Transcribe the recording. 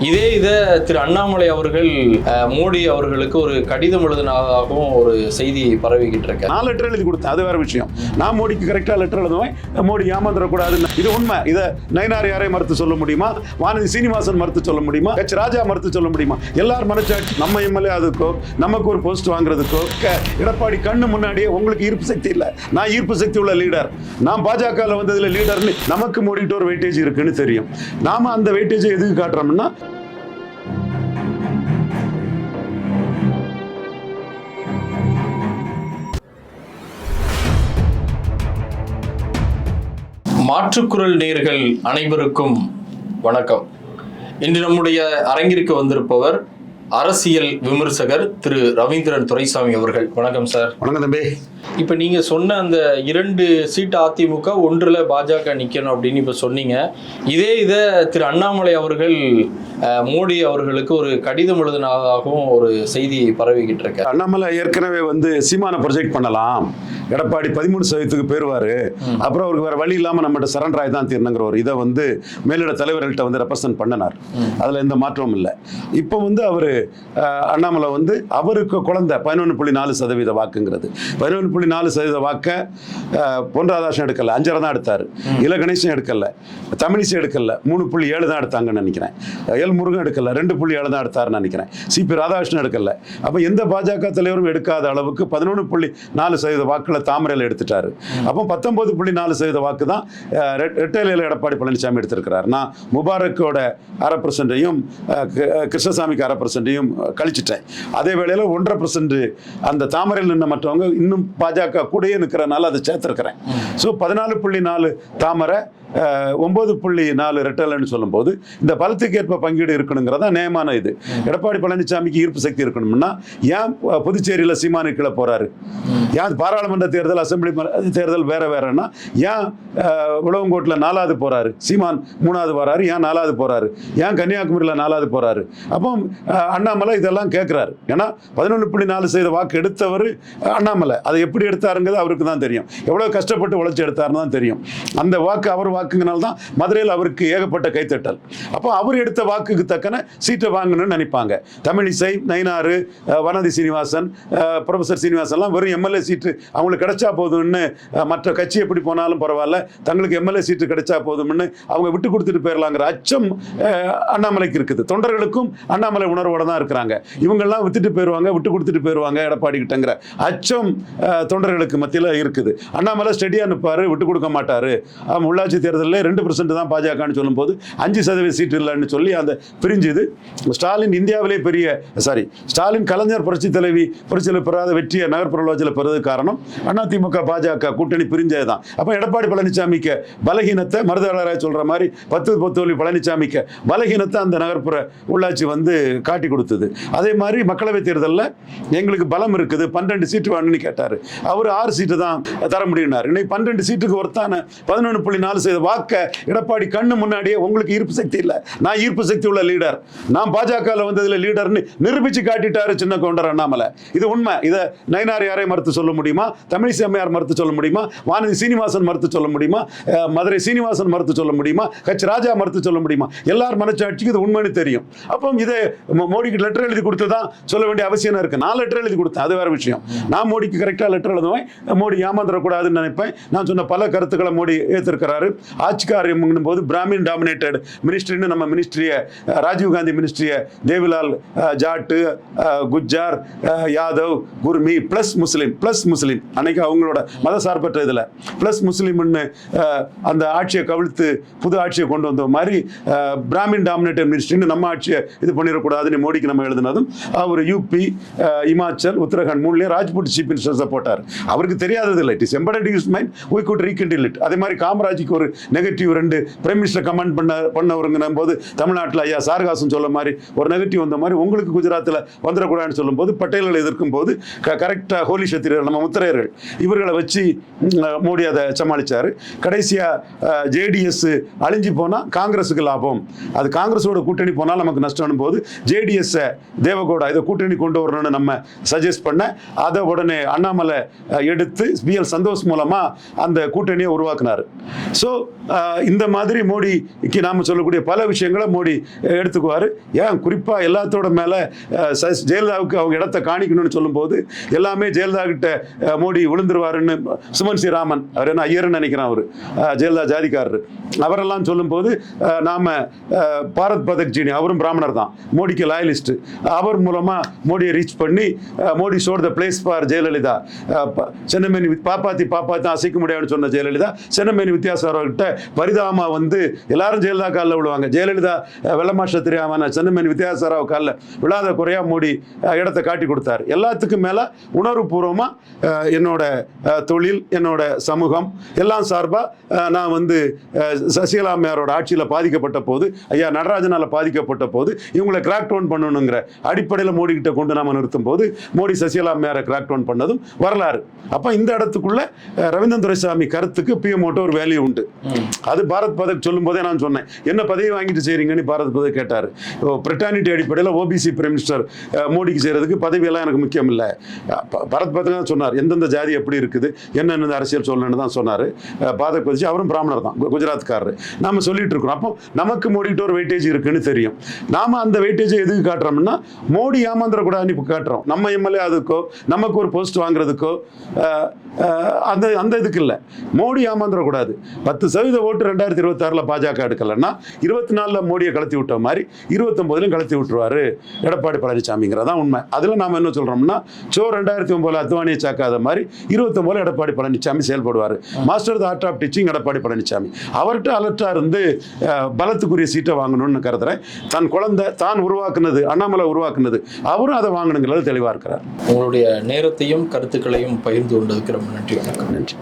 இதே இதை திரு அண்ணாமலை அவர்கள் மோடி அவர்களுக்கு ஒரு கடிதம் எழுதினதாகவும் ஒரு செய்தி பரவிக்கிட்டு இருக்க. நான் லெட்டர் எழுதி கொடுத்தேன். அது வேற விஷயம். நான் மோடிக்கு கரெக்டாக லெட்டர் எழுதுவேன். மோடி ஏமாந்துடக்கூடாது இது உண்மை. இதை நயனார் யாரை மறுத்து சொல்ல முடியுமா? வானதி சீனிவாசன் மறுத்து சொல்ல முடியுமா? ஹெச் ராஜா மறுத்து சொல்ல முடியுமா? எல்லாரும் மனச்சாட்சி நம்ம எம்எல்ஏ அதுக்கோ நமக்கு ஒரு போஸ்ட் வாங்குறதுக்கோ க- எடப்பாடி கண்ணு முன்னாடியே உங்களுக்கு ஈர்ப்பு சக்தி இல்லை. நான் ஈர்ப்பு சக்தி உள்ள லீடர் நான் பாஜகவில் வந்ததில் லீடர்னு நமக்கு மோடிட்டு ஒரு வெயிட்டேஜ் இருக்குன்னு தெரியும். நாம அந்த வெயிட்டேஜை எதுக்கு காட்டுறோம்னா மாற்றுக்குரல் நேர்கள் அனைவருக்கும் வணக்கம். இன்று நம்முடைய அரங்கிற்கு வந்திருப்பவர் அரசியல் விமர்சகர் திரு ரவீந்திரன் துரைசாமி அவர்கள். வணக்கம் சார். வணக்கம் தம்பி. இப்போ நீங்கள் சொன்ன அந்த இரண்டு சீட்டு அதிமுக ஒன்றில் பாஜக நிற்கணும் அப்படின்னு இப்போ சொன்னீங்க. இதே இதை திரு அண்ணாமலை அவர்கள் மோடி அவர்களுக்கு ஒரு கடிதம் எழுதினதாகவும் ஒரு செய்தி பரவிக்கிட்டு இருக்க. அண்ணாமலை ஏற்கனவே வந்து சீமானை ப்ரொஜெக்ட் பண்ணலாம். எடப்பாடி பதிமூணு சதவீதத்துக்கு போயிருவாரு. அப்புறம் அவருக்கு வேற வழி இல்லாம நம்மகிட்ட சரண்டர் ஆகி தான் தீரணுங்கிற ஒரு இதை வந்து மேலிட தலைவர்கள்ட்ட வந்து ரெப்ரசன்ட் பண்ணினார். அதுல எந்த மாற்றமும் இல்லை. இப்போ வந்து அவரு அண்ணாமலை வந்து அவருக்கு குழந்தை பதினொன்று புள்ளி நாலு சதவீத வாக்குங்கிறது. பதினொன்று புள்ளி நாலு சதவீத வாக்க பொன் ராதாகிருஷ்ணன் எடுக்கல. அஞ்சரை தான் எடுத்தாரு. இல கணேசன் எடுக்கல. தமிழிசை எடுக்கல. மூணு புள்ளி ஏழு தான் எடுத்தாங்கன்னு நினைக்கிறேன். எல் முருகன் எடுக்கல. ரெண்டு புள்ளி ஏழு தான் எடுத்தாருன்னு நினைக்கிறேன். சிபி ராதாகிருஷ்ணன் எடுக்கல. அப்போ எந்த பாஜக தலைவரும் எடுக்காத அளவுக்கு பதினொன்று புள்ளி நாலு சதவீத வாக்குல தாமரையில் எடுத்துட்டாரு. அப்போ பத்தொன்பது புள்ளி நாலு சதவீத வாக்கு தான் அஹ், ரெட்- ரெட்டையிலையில் எடப்பாடி பழனிசாமி எடுத்திருக்கிறார். நான் முபாரக்கோட அரை பர்சன்டையும் கிருஷ்ணசாமிக்கு அரை பர்சன்டையும் கழிச்சிட்டேன். அதே வேளையில் ஒன்றரை பர்சன்ட் அந்த தாமரையில் நின்ன மற்றவங்க இன்னும் பாஜக கூடயே நிற்கிறனால அதை சேர்த்துருக்கிறேன். ஸோ பதினாலு புள்ளி நாலு தாமரை ஒம்பது புள்ளி நாலு ரெட்டலன்னு சொல்லும்போது இந்த பலத்துக்கு ஏற்ப பங்கீடு இருக்கணுங்கிறதா நியமான இது. எடப்பாடி பழனிசாமிக்கு ஈர்ப்பு சக்தி இருக்கணும்னா ஏன் புதுச்சேரியில் சீமானு கீழே போகிறாரு ஏன் பாராளுமன்ற தேர்தல் அசம்பிளி தேர்தல் வேற வேறன்னா ஏன் உழவங்கோட்டில் நாலாவது போகிறாரு சீமான் மூணாவது போறாரு ஏன் நாலாவது போகிறாரு ஏன் கன்னியாகுமரியில் நாலாவது போகிறாரு அப்போ அண்ணாமலை இதெல்லாம் கேட்குறாரு ஏன்னா பதினொன்று புள்ளி நாலு செய்த வாக்கு எடுத்தவர் அண்ணாமலை. அதை எப்படி எடுத்தாருங்கிறது அவருக்கு தான் தெரியும். எவ்வளோ கஷ்டப்பட்டு உழைச்சி எடுத்தாருன்னு தான் தெரியும். அந்த வாக்கு அவர் வாக்குங்கனால தான் மதுரையில் அவருக்கு ஏகப்பட்ட கைத்தட்டல். அப்போ அவர் எடுத்த வாக்குக்கு தக்கன சீட்டை வாங்கணும்னு நினைப்பாங்க. தமிழிசை நயினாறு வனதி சீனிவாசன் ப்ரொஃபசர் சீனிவாசன்லாம் வெறும் எம்எல்ஏ சீட்டு அவங்களுக்கு கிடைச்சா போதும்னு மற்ற கட்சி எப்படி போனாலும் பரவாயில்ல தங்களுக்கு எம்எல்ஏ சீட்டு கிடைச்சா போதும்னு அவங்க விட்டு கொடுத்துட்டு போயிடலாங்கிற அச்சம் அண்ணாமலைக்கு இருக்குது. தொண்டர்களுக்கும் அண்ணாமலை உணர்வோட தான் இருக்கிறாங்க. இவங்கெல்லாம் வித்துட்டு போயிடுவாங்க விட்டு கொடுத்துட்டு போயிடுவாங்க எடப்பாடி கிட்டங்கிற அச்சம் தொண்டர்களுக்கு மத்தியில் இருக்குது. அண்ணாமலை ஸ்டெடியாக நிற்பாரு விட்டு கொடுக்க மாட்டாரு. உள்ளாட்சி தேர்தலில் ரெண்டு பர்சன்ட் தான் பாஜகன்னு சொல்லும்போது அஞ்சு சதவீத சீட்டு இல்லைன்னு சொல்லி அந்த பிரிஞ்சுது. ஸ்டாலின் இந்தியாவிலே பெரிய சாரி ஸ்டாலின் கலைஞர் புரட்சி தலைவி புரட்சியில் பெறாத வெற்றியை நகர்ப்புற உள்ளாட்சியில் பெறது காரணம் அதிமுக பாஜக கூட்டணி பிரிஞ்சது தான். அப்போ எடப்பாடி பழனிசாமிக்கு பலகீனத்தை மருதாளராய் சொல்கிற மாதிரி பத்து பொத்தோலி பழனிசாமிக்கு பலகீனத்தை அந்த நகர்ப்புற உள்ளாட்சி வந்து காட்டி கொடுத்தது. அதே மாதிரி மக்களவைத் தேர்தலில் எங்களுக்கு பலம் இருக்குது பன்னெண்டு சீட்டு வேணும்னு கேட்டார். அவர் ஆறு சீட்டு தான் தர முடியினார் இன்னைக்கு பன்னெண்டு சீட்டுக்கு ஒருத்தான பதினொன்று புள்ளி நாலு செய்த வாக்க எடப்பாடி கண்ணு முன்னாடியே உங்களுக்கு ஈர்ப்பு சக்தி இல்லை. நான் ஈர்ப்பு சக்தி உள்ள லீடர் நான் பாஜகவில் வந்ததில் லீடர்னு நிரூபித்து காட்டிட்டாரு சின்ன கவுண்டர் அண்ணாமலை. இது உண்மை. இதை நயனார் யாரை மறுத்து சொல்ல முடியுமா? தமிழிசை அம்மையார் மறுத்து சொல்ல முடியுமா? வானதி சீனிவாசன் மறுத்து சொல்ல முடியுமா? மதுரை சீனிவாசன் மறுத்து சொல்ல முடியுமா? கட்சி ராஜா மறுத்து சொல்ல முடியுமா? எல்லார் மனச்சாட்சிக்கு இது உண்மைன்னு தெரியும். அப்போ இதை மோடிக்கு லெட்டர் எழுதி கொடுத்து தான் சொல்ல வேண்டிய அவசியம் இருக்கு? நான் லெட்டர் எழுதி கொடுத்தேன். அது வேற விஷயம். நான் மோடிக்கு கரெக்டாக லெட்டர் எழுதுவேன். மோடி ஏமாந்துடக்கூடாதுன்னு நினைப்பேன். நான் சொன்ன பல கருத்துக்களை மோடி ஏற்றிருக்கிறாரு ஆட்சி போது பிராமின் டாமினேட்டட் மினிஸ்ட்ரின்னு நம்ம மினிஸ்ட்ரியை Rajiv Gandhi மினிஸ்ட்ரியை Devilal Jat Gujar Gujjar Yadav Kurmi plus Muslim plus Muslim. அன்னைக்கு அவங்களோட மத சார்பற்ற இதில். ப்ளஸ் முஸ்லீம்னு அந்த ஆட்சியை கவிழ்த்து புது ஆட்சியை கொண்டு வந்த மாதிரி பிராமின் டாமினேட்டட் மினிஸ்ட்ரின்னு நம்ம ஆட்சியை இது பண்ணிடக்கூடாதுன்னு மோடிக்கு நம்ம எழுதினதும் அவர் யூபி இமாச்சல் உத்தரகாண்ட் மூணுலேயும் ராஜ்புட் சீஃப் மினிஸ்டர்ஸை போட்டார். அவருக்கு தெரியாதது இல்லை. It is embedded use mind we could rekindle it அதே மாதிரி காமராஜுக்கு ஒரு நெகட்டிவ் ரெண்டு. பிரைம் மினிஸ்டர் கமெண்ட் பண்ண பண்ணவருங்கிற போது தமிழ்நாட்டில் ஐயா சாரகாசன் சொல்ல மாதிரி ஒரு நெகட்டிவ் வந்த மாதிரி உங்களுக்கு குஜராத்தில் வந்துடக்கூடாதுன்னு சொல்லும்போது பட்டேல்களை எதிர்க்கும் போது க கரெக்டாக ஹோலி சத்திரியர் நம்ம முத்திரையர்கள் இவர்களை வச்சு மோடி அதை சமாளித்தார் கடைசியாக ஜேடிஎஸ் அழிஞ்சு போனால் காங்கிரஸுக்கு லாபம். அது காங்கிரஸோட கூட்டணி போனால் நமக்கு நஷ்டம் போது ஜேடிஎஸ்ஸை தேவகோடா இதை கூட்டணி கொண்டு வரணும்னு நம்ம சஜஸ்ட் பண்ண அதை உடனே அண்ணாமலை எடுத்து பி எல் சந்தோஷ் மூலமாக அந்த கூட்டணியை உருவாக்குனார். ஸோ இந்த மாதிரி மோடிக்கு நாம் சொல்லக்கூடிய பல விஷயங்களை மோடி எடுத்துக்குவார். ஏன்? குறிப்பாக எல்லாத்தோட மேலே ஜெயலலிதாவுக்கு அவங்க இடத்த காணிக்கணும்னு சொல்லும்போது எல்லாமே ஜெயலலிதா கிட்ட மோடி விழுந்துருவாருன்னு சுமன் ஸ்ரீராமன் ராமன் அவர் என்ன ஐயர்னு நினைக்கிறேன் அவர். ஜெயலலிதா ஜாதிக்காரர். அவரெல்லாம் சொல்லும்போது நாம் நாம பாரத் பதக் ஜீனி அவரும் பிராமணர் தான். மோடிக்கு லாயலிஸ்ட் அவர் மூலமாக மோடியை ரீச் பண்ணி Modi shore the place for Jayalalithaa. சென்னமேனி பாப்பாத்தி பாப்பாத்தி அசைக்க முடியாதுன்னு சொன்ன ஜெயலலிதா சென்னமேனி வித்யாசாரர்கிட்ட பரிதாமா வந்து எல்லாரும் ஜெயலலிதா காலில் விழுவாங்க. ஜெயலலிதா வெள்ளமாஷத்திரியாமான வெள்ளமாஷ தெரியாம வித்யாசாராவ் காலில் விழாத குறையா மோடி இடத்த இடத்தை காட்டி கொடுத்தாரு. எல்லாத்துக்கும் மேலே உணர்வுபூர்வமாக என்னோட தொழில் என்னோட சமூகம் எல்லாம் சார்பாக நான் வந்து சசிகலா அம்மையாரோட ஆட்சியில் பாதிக்கப்பட்ட போது ஐயா நடராஜனால் பாதிக்கப்பட்ட போது இவங்களை கிராக் டவுன் பண்ணணுங்கிற அடிப்படையில் மோடி கிட்ட கொண்டு நாம நிறுத்தும் போது மோடி சசிகலா அம்மையாரை கிராக் டவுன் பண்ணதும் வரலாறு. அப்போ இந்த இடத்துக்குள்ள அஹ், ரவீந்திரன் துரைசாமி கருத்துக்கு பிஎம்ஓட்ட ஒரு வேல்யூ உண்டு. அது பாரத் பதக் சொல்லும் போதே நான் சொன்னேன். என்ன பதவி வாங்கிட்டு செய்கிறீங்கன்னு பாரத் பதக் கேட்டார். பிரிட்டானிட்டி அடிப்படையில் ஓபிசி பிரைம் மினிஸ்டர் மோடிக்கு செய்யறதுக்கு பதவியெல்லாம் எனக்கு முக்கியம் இல்லை. அஹ், பாரத் பதக் தான் சொன்னார். எந்தெந்த ஜாதி எப்படி இருக்குது? என்னென்ன அரசியல் சொல்லணும்னு தான் சொன்னார். பாதக் பதிச்சு அவரும் பிராமணர் தான் குஜராத்காரர். நாம சொல்லிட்டு இருக்கிறோம். அப்போ நமக்கு மோடிக்கிட்ட ஒரு வெயிட்டேஜ் இருக்குன்னு தெரியும். நாம அந்த வெயிட்டேஜை எதுக்கு காட்டுறோம்னா மோடி ஏமாந்துடக்கூடாதுன்னு இப்போ காட்டுறோம். நம்ம எம்எல்ஏ அதுக்கோ நமக்கு ஒரு போஸ்ட் வாங்குறதுக்கோ அந்த அந்த இதுக்கு இல்லை. மோடி ஏமாந்துடக்கூடாது பத்து சதவீத ஓட்டு ரெண்டாயிரத்தி இருபத்தாறில் பாஜக எடுக்கலைன்னா இருபத்தி நாலில் மோடியை கலத்தி விட்ட மாதிரி இருபத்தொம்போதுலையும் கலத்தி விட்டுருவாரு. எடப்பாடி பழனிசாமிங்கிறதான் உண்மை. அதில் நாம் என்ன சொல்கிறோம்னா சோ ரெண்டாயிரத்தி ஒம்போதில் அத்வானியை சாக்காத மாதிரி இருபத்தொம்போதில் எடப்பாடி பழனிசாமி செயல்படுவார். Master the art of teaching Edappadi Palaniswami. அவர்கிட்ட அலர்ட்டாக இருந்து பலத்துக்குரிய சீட்டை வாங்கணும்னு கருதுறேன். தன் குழந்தை தான் உருவாக்குனது அண்ணாமலை உருவாக்குனது அவரும் அதை வாங்கணுங்கிறது தெளிவாக இருக்கிறார். உங்களுடைய நேரத்தையும் கருத்துக்களையும் பகிர்ந்து கொண்டதுக்கு ரொம்ப நன்றி வணக்கம். நன்றி.